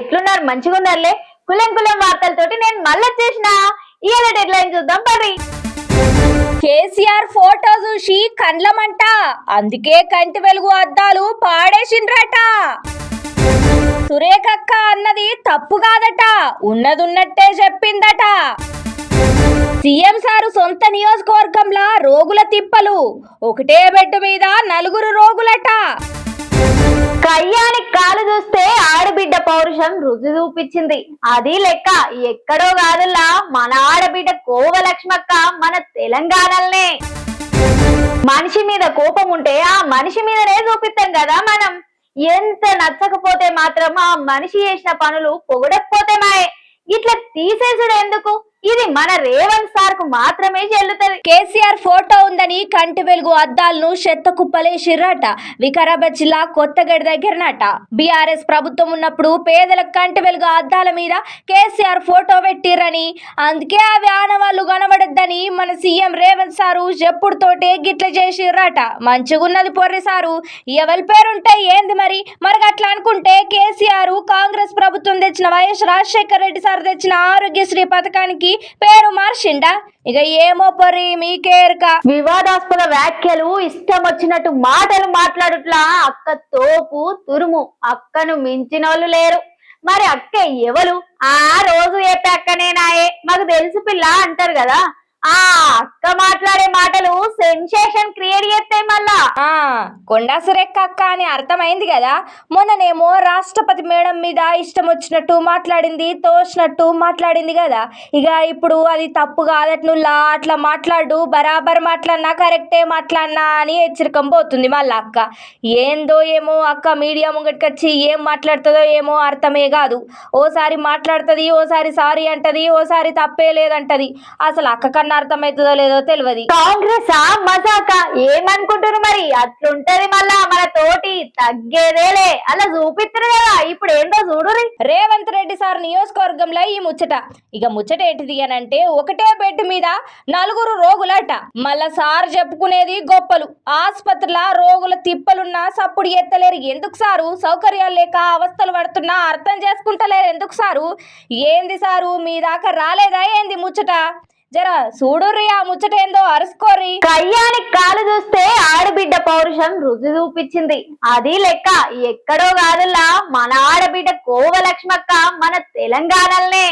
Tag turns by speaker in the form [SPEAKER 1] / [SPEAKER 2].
[SPEAKER 1] ఎట్లున్నారు? మంచిగా ఉన్నారులే కులం కులం వార్తలతోటి నేను మళ్ళీ వచ్చేసిన. ఇవాళ డెడ్ లైన్ చూద్దాం పది
[SPEAKER 2] కేసీఆర్ ఫోటో చూసి కండ్లమంట. అందుకే కంటి వెలుగు అద్దాలు పాడేసిండ్రట. సురేఖక్క అన్నది తప్పు కాదట ఉన్నదున్నట్టే చెప్పిందట. సీఎం సారు సొంత నియోజకవర్గంలో రోగుల తిప్పలు ఒకటే బెడ్ మీద నలుగురు రోగులట.
[SPEAKER 1] కయ్యానికి కాలు చూస్తే ఆడబిడ్డ పౌరుషం రుచి చూపించింది. అది లెక్క ఎక్కడో కాదులా మన ఆడబిడ్డ కోవలక్ష్మక్క మన తెలంగాణలనే. మనిషి మీద కోపం ఉంటే ఆ మనిషి మీదనే చూపిస్తాం కదా మనం. ఎంత నచ్చకపోతే మాత్రం ఆ మనిషి చేసిన పనులు పొగడకపోతే మాయే. ఇట్లా తీసేసుడు ఎందుకు? ఇది మన రేవంత్ సార్కు మాత్రమే చెల్లుతుంది.
[SPEAKER 2] కేసీఆర్ ఫోటో ఉందని కంటి వెలుగు అద్దాలను చెత్త కుప్పలేసిర్రట వికారాబాద్ జిల్లా కొత్తగడి దగ్గరనట. బీఆర్ఎస్ ప్రభుత్వం ఉన్నప్పుడు పేదలకు కంటి వెలుగు అద్దాల మీద కేసీఆర్ ఫోటో పెట్టిర్రని. అందుకే అవి ఆనవాళ్ళు కనబడద్దని మన సీఎం రేవంత్ సారు ఎప్పుడుతోటే గిట్ల చేసిర్రాట. మంచిగున్నది పొర్రి సారు. ఎవరి పేరుంటే ఏంది మరి? మరి అట్లా అనుకుంటే కేసీఆర్ కాంగ్రెస్ ప్రభుత్వం తెచ్చిన వైఎస్ రాజశేఖర రెడ్డి సార్ తెచ్చిన ఆరోగ్యశ్రీ పథకానికి పేరు మార్చిండా? ఇక ఏమో పొర్రి మీకేరుక
[SPEAKER 1] వివాదాస్పద వ్యాఖ్యలు ఇష్టం వచ్చినట్టు మాటలు మాట్లాడుట్లా అక్క తోపు తురుము. అక్కను మించినోళ్ళు లేరు. మరి అక్క ఎవరు ఆ రోజు చెప్పే అక్కనేనాయే మాకు తెలుసు పిల్ల అంటారు కదా. ఆ అక్క మాట్లాడే మాటలు సెన్సేషన్ క్రియేట్ చేస్తాయి మళ్ళా.
[SPEAKER 2] ఆ కొండా సురేఖ అక్క అని అర్థమైంది కదా? మొన్ననేమో రాష్ట్రపతి మేడం మీద ఇష్టం వచ్చినట్టు మాట్లాడింది తోసినట్టు మాట్లాడింది కదా? ఇక ఇప్పుడు అది తప్పు కాదట్నుల్లా అట్లా మాట్లాడు బరాబర్ మాట్లాడినా కరెక్టే మాట్లాడినా అని హెచ్చరికం పోతుంది మళ్ళా అక్క. ఏందో ఏమో అక్క మీడియా ముంగటికొచ్చి ఏం మాట్లాడుతుందో ఏమో అర్థమే కాదు. ఓసారి మాట్లాడుతుంది ఓసారి సారీ అంటది ఓసారి తప్పే లేదంటది. అసలు అక్క కన్నా అర్థమవుతుందో లేదో తెలియదు.
[SPEAKER 1] కాంగ్రెస్ మజాక ఏమనుకుంటారు మరి? అట్లుంటది మళ్ళా మన తోటి తగ్గేదేలే. అలా చూపిస్తారు కదా ఇప్పుడు ఏంటో చూడురి
[SPEAKER 2] రేవంత్ రెడ్డి సార్ నియోజకవర్గంలో ఈ ముచ్చట. ఇక ముచ్చట ఏంటిది అని అంటే ఒకటే బెడ్ మీద నలుగురు రోగులట. మళ్ళా సార్ చెప్పుకునేది గొప్పలు. ఆసుపత్రిలో రోగుల తిప్పలున్నా సప్పుడు ఎత్తలేరు. ఎందుకు సారు? సౌకర్యాలు లేక అవస్థలు పడుతున్నా అర్థం చేసుకుంటలేరు. ఎందుకు సారు? ఏంది సారు? మీ దాకా రాలేదా? ఏంది ముచ్చట? జర చూడుర్రి ఆ ముచ్చట ఏందో అరుసుకోర్రి.
[SPEAKER 1] కయ్యానికి కాలు చూస్తే ఆడబిడ్డ పౌరుషం రుచి చూపించింది. అది లెక్క. ఎక్కడో కాదులా మన ఆడబిడ్డ కోవలక్ష్మక్క మన తెలంగాణలనే.